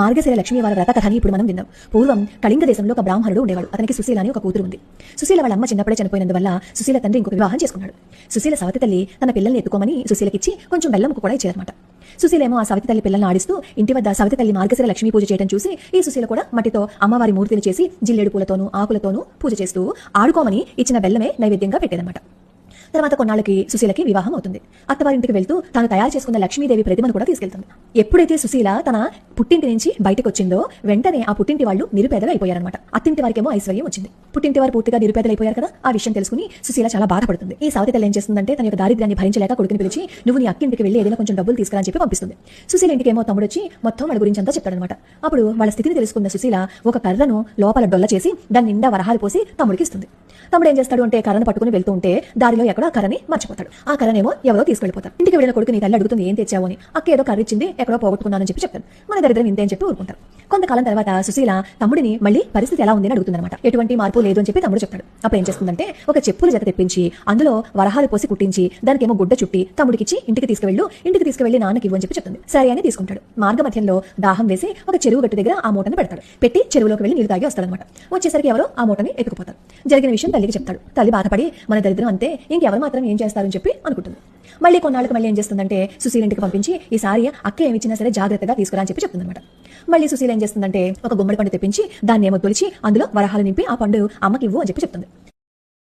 మార్గశిర లక్ష్మి వాళ్ళ వ్రత కథని ఇప్పుడు మనం విందాం పూర్వం కళింగ దేశంలో ఒక బ్రాహ్మణుడు ఉండేవాడు. అతనికి సుశీల అని ఒక కూతురు ఉంది. సుశీల వాళ్ళ అమ్మ చిన్నప్పుడే చనిపోయినందువల్ల సుశీల తండ్రి ఇంకొక వివాహం చేసుకున్నాడు. సుశీల సవతి తల్లి తన పిల్లల్ని ఎత్తుకోమని సుశీలకిచ్చి కొంచెం బెల్లం కూడా ఇచ్చారన్నమాట సుశీలేమో ఆ సవితి తల్లి పిల్లల్ని ఆడిస్తూ ఇంటి వద్ద సవితి తల్లి మార్గశిర లక్ష్మీ పూజ చేయడం చూసి ఈ సుశీల కూడా మట్టితో అమ్మవారి మూర్తిని చేసి జిల్లేడు పూలతోనూ ఆకులతోనూ పూజ చేస్తూ ఆడుకోమని ఇచ్చిన బెల్లమే నైవేద్యంగా పెట్టేదన్నమాట. తర్వాత కొన్నాళ్ళకి సుశీలకి వివాహం అవుతుంది. అత్తవారింటికి వెళ్తూ తాను తయారు చేసుకున్న లక్ష్మీదేవి ప్రతిమను కూడా తీసుకెళ్తుంది. ఎప్పుడైతే సుశీల తన పుట్టింటి నుంచి బయటకు వచ్చిందో వెంటనే ఆ పుట్టింటి వాళ్ళు నిరుపేదలు అయిపోయారనమాట అత్తింటి వారికేమో ఐశ్వర్యం వచ్చింది. పుట్టింటి వారు పూర్తిగా నిరుపేదలు అయిపోయారు కదా? ఆ విషయం తెలుసుకుని సుశీల చాలా బాధపడుతుంది. ఈ సావితి ఏం చేస్తుందంటే తన యొక్క దారిద్ర్యాన్ని భరించలేక కొడుకుని పిలిచి నువ్వు నీ అక్కింటికి వెళ్ళి ఏదైనా కొంచెం డబ్బులు తీసుకురాని చెప్పి పంపిస్తుంది. సుశీల ఇంటికి ఏమో తమ్ముడు వచ్చి మొత్తం వాళ్ళ గురించి అంతా చెప్తాడనమాట అప్పుడు వాళ్ళ స్థితిని తెలుసుకున్న సుశీల ఒక కర్రను లోపల డొల్ల చేసి దాని నిండా వరహాలు పోసి తమ్ముడికి ఇస్తుంది. తమ్ముడు ఏం చేస్తాడు అంటే కర్రను పట్టుకుని వెళ్తూ ఉంటే దారిలో ఎక్కడో ఆ కర్రని మర్చిపోతాడు. ఆ కర్రనేమో ఎవరో తీసుకెళ్ళిపోతారు. ఇంటికి వెళ్ళిన కొడుకు నీ తల్లి అడుగుతుంది ఏం తెచ్చావు అని. అక్క ఏదో కర్ర ఇచ్చింది ఎక్కడో పోగొట్టుకున్నానని చెప్పి చెప్తాను మన దరిద్రం ఇంతే అని చెప్పి ఊరుకుంటారు. కొంతకాలం తర్వాత సుశీల తమ్ముడిని మళ్ళీ పరిస్థితి ఎలా ఉంది అని అడుగుతుందన్నమాట. ఎటువంటి మార్పు లేదు అని చెప్పి తమ్ముడు చెప్తాడు. అప్పుడు ఏం చేస్తుందంటే ఒక చెప్పుల జత తెప్పించి అందులో వరహాలు పోసి కుట్టించి దానికేమో గుడ్డ చుట్టి తమ్ముడికిచ్చి ఇంటికి తీసుకువెళ్ళు ఇంటికి తీసుకువెళ్ళి నాన్నకి ఇవ్వని చెప్పి చెప్తుంది. సరే అని తీసుకుంటాడు. మార్గ మధ్యంలో దాహం వేసి ఒక చెరువు గట్టు దగ్గర ఆ మూటని పెడతాడు. పెట్టి చెరువులోకి వెళ్ళి నీళ్ళు తాగి వస్తాడనమాట వచ్చేసరికి ఎవరో ఆ మూటని ఎత్తుకుపోతారు. జరిగిన విషయం తల్లికి చెప్తాడు. తల్లి బాధపడి మన దరిద్రం అంతే ఇంకెవరు మాత్రం ఏం చేస్తారని చెప్పి అనుకుంటుంది. మళ్ళీ కొన్నాళ్ళకి మళ్ళీ ఏం చేస్తుందంటే సుశీల ఇంటికి పంపించి ఈసారి అక్క ఏమిచ్చినా సరే జాగ్రత్తగా తీసుకురా అని చెప్పి చెప్తుందన్నమాట. మళ్ళీ సుశీల ఏం చేస్తుందంటే ఒక గుమ్మడి పండు తెప్పించి దాన్ని ఏమో తొలిచి అందులో వరహాలు నింపి ఆ పండు అమ్మకి ఇవ్వు అని చెప్పి చెప్తుంది.